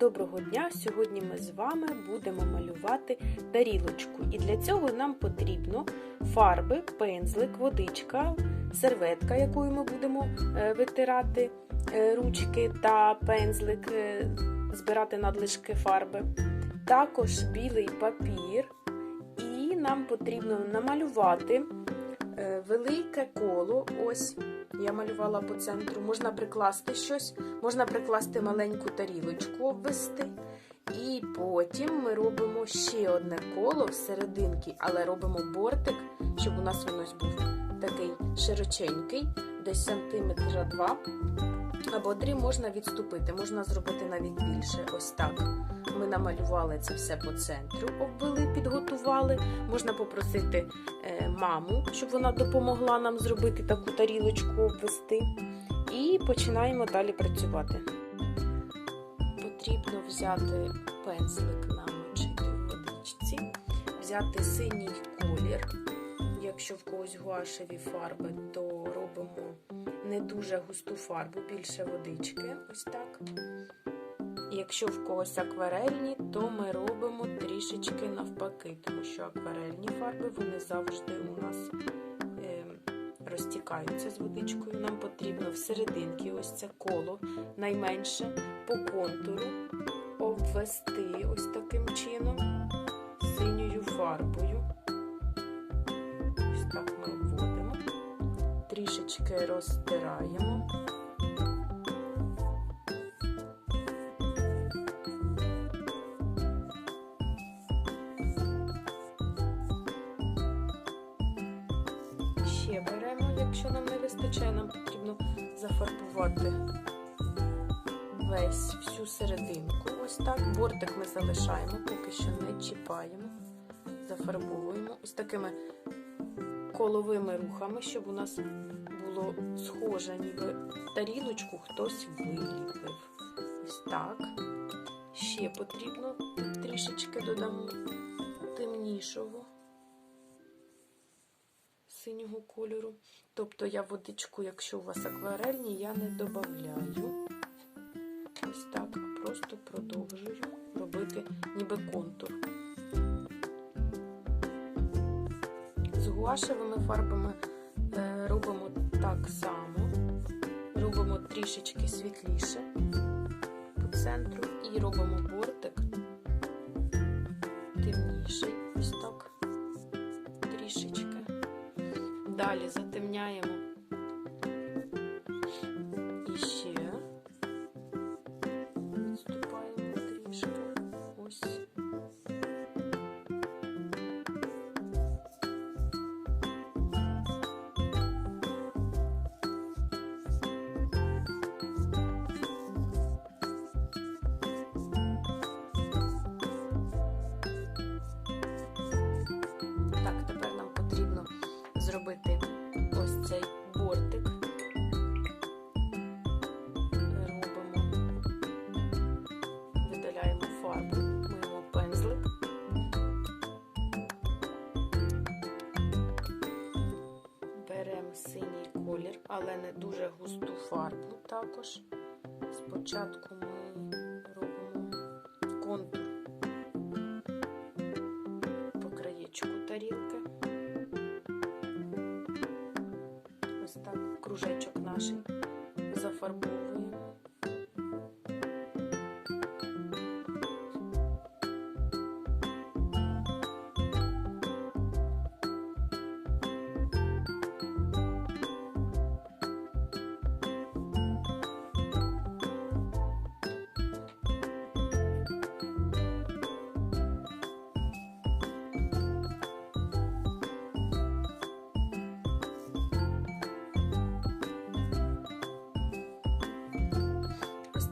доброго дня! Сьогодні ми з вами будемо малювати тарілочку. І для цього нам потрібно фарби, пензлик, водичка, серветка, якою ми будемо е, витирати е, ручки та пензлик, е, збирати надлишки фарби. Також білий папір. І нам потрібно намалювати велике коло. Ось. Я малювала по центру. Можна прикласти щось, можна прикласти маленьку тарілочку, обвести. І потім ми робимо ще одне коло всерединки, але робимо бортик, щоб у нас воно був такий широченький, десь сантиметра два або три можна відступити, можна зробити навіть більше. Ось так. Ми намалювали це все по центру, обвели, підготували. Можна попросити е, маму, щоб вона допомогла нам зробити таку тарілочку обвести. І починаємо далі працювати. Потрібно взяти пензлик, намочити в водичці, взяти синій колір. Якщо в когось гуашеві фарби, то робимо не дуже густу фарбу, більше водички. Ось так. Якщо в когось акварельні, то ми робимо трішечки навпаки, тому що акварельні фарби вони завжди у нас е, розтікаються з водичкою. Нам потрібно всерединки ось це коло найменше по контуру обвести ось таким чином синьою фарбою. Ось так ми обводимо, трішечки розтираємо. Ще беремо, якщо нам не вистачає, нам потрібно зафарбувати весь всю серединку. Ось так. Бортик ми залишаємо, поки що не чіпаємо, зафарбовуємо ось такими коловими рухами, щоб у нас було схоже, ніби тарілочку хтось виліпив. Ось так. Ще потрібно трішечки додамо темнішого синього кольору. Тобто я водичку, якщо у вас акварельні, я не додаю. Ось так, а просто продовжую робити ніби контур. Гуашевими фарбами е, робимо так само, робимо трішечки світліше по центру і робимо бортик темніший. Ось так, трішечки. Далі затемняємо але не дуже густу фарбу також. Спочатку ми робимо контур по краєчку тарілки. Ось так кружечок наш зафарбовуємо.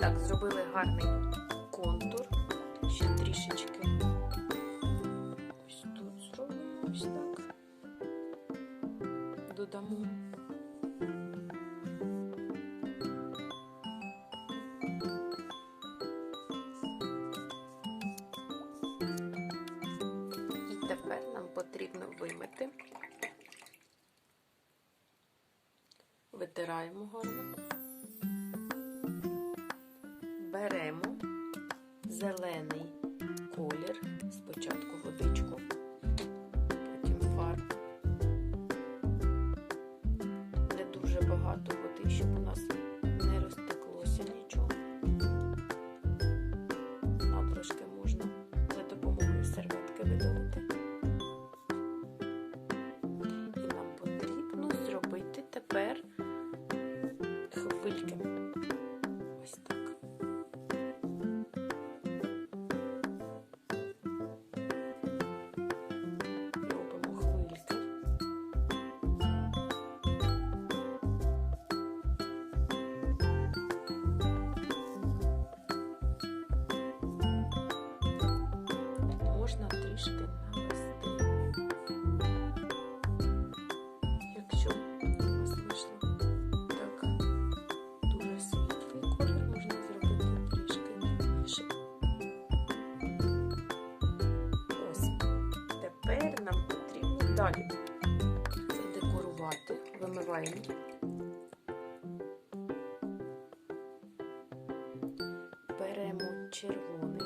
Так зробили гарний контур. Ще трішечки. Ось тут зробимо ось так. Додамо. І тепер нам потрібно вимити. Витираємо гарно. Беремо зелений колір. Спочатку водичку, потім фарб. Не дуже багато води, щоб у нас далі задекорувати. Вимиваємо. Беремо червоний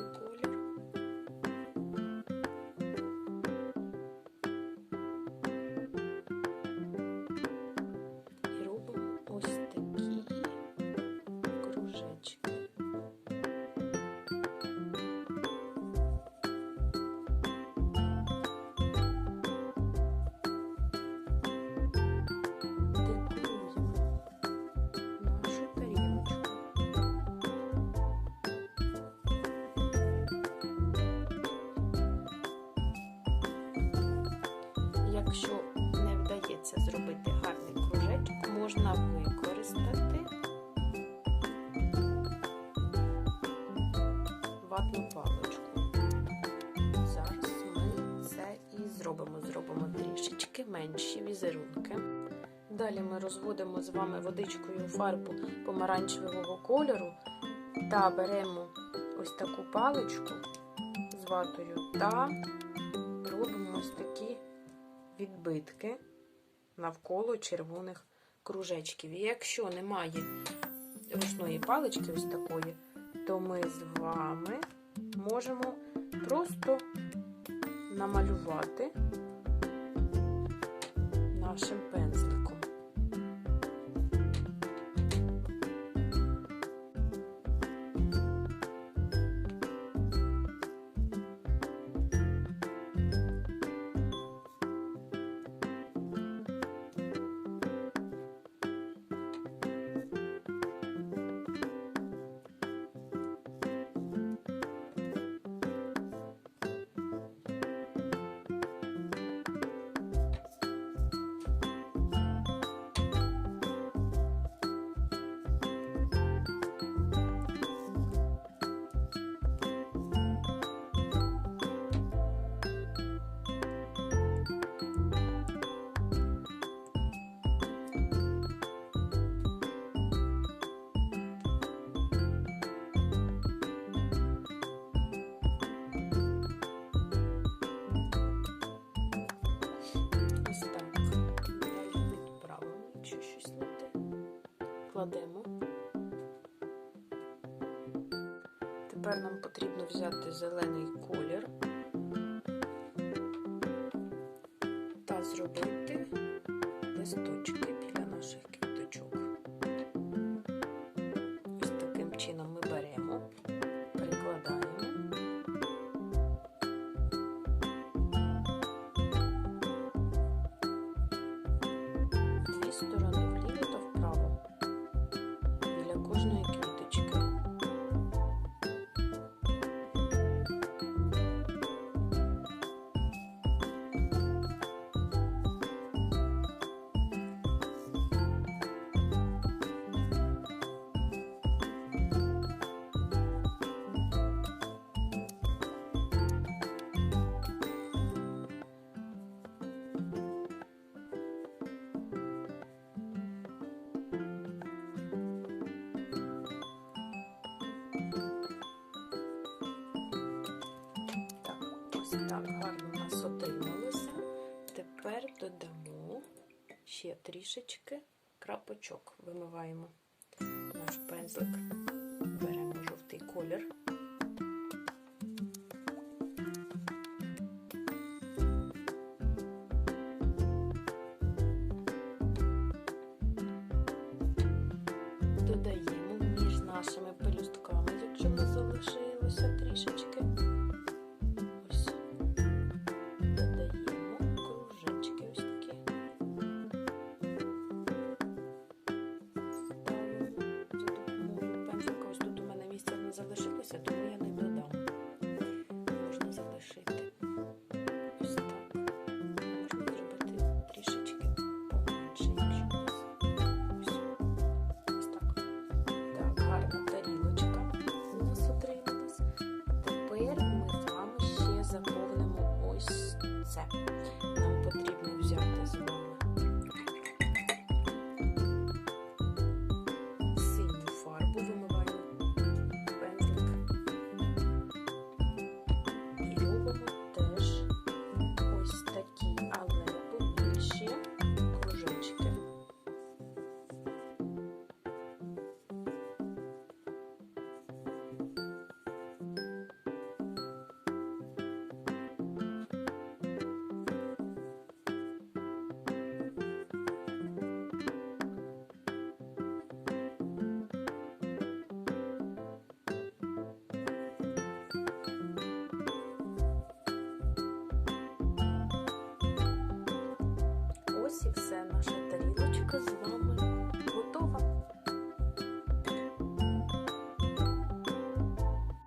Якщо не вдається зробити гарний кружечок, можна використати ватну паличку. Зараз ми це і зробимо. Зробимо трішечки менші візерунки. Далі ми розводимо з вами водичкою фарбу помаранчевого кольору та беремо ось таку паличку з ватою та відбитки навколо червоних кружечків. І якщо немає ручної палички, ось такої, то ми з вами можемо просто намалювати нашим пензликом. Кладемо. Тепер нам потрібно взяти зелений колір та зробити листочки ще трішечки крапочок. Вимиваємо наш пензлик, беремо жовтий колір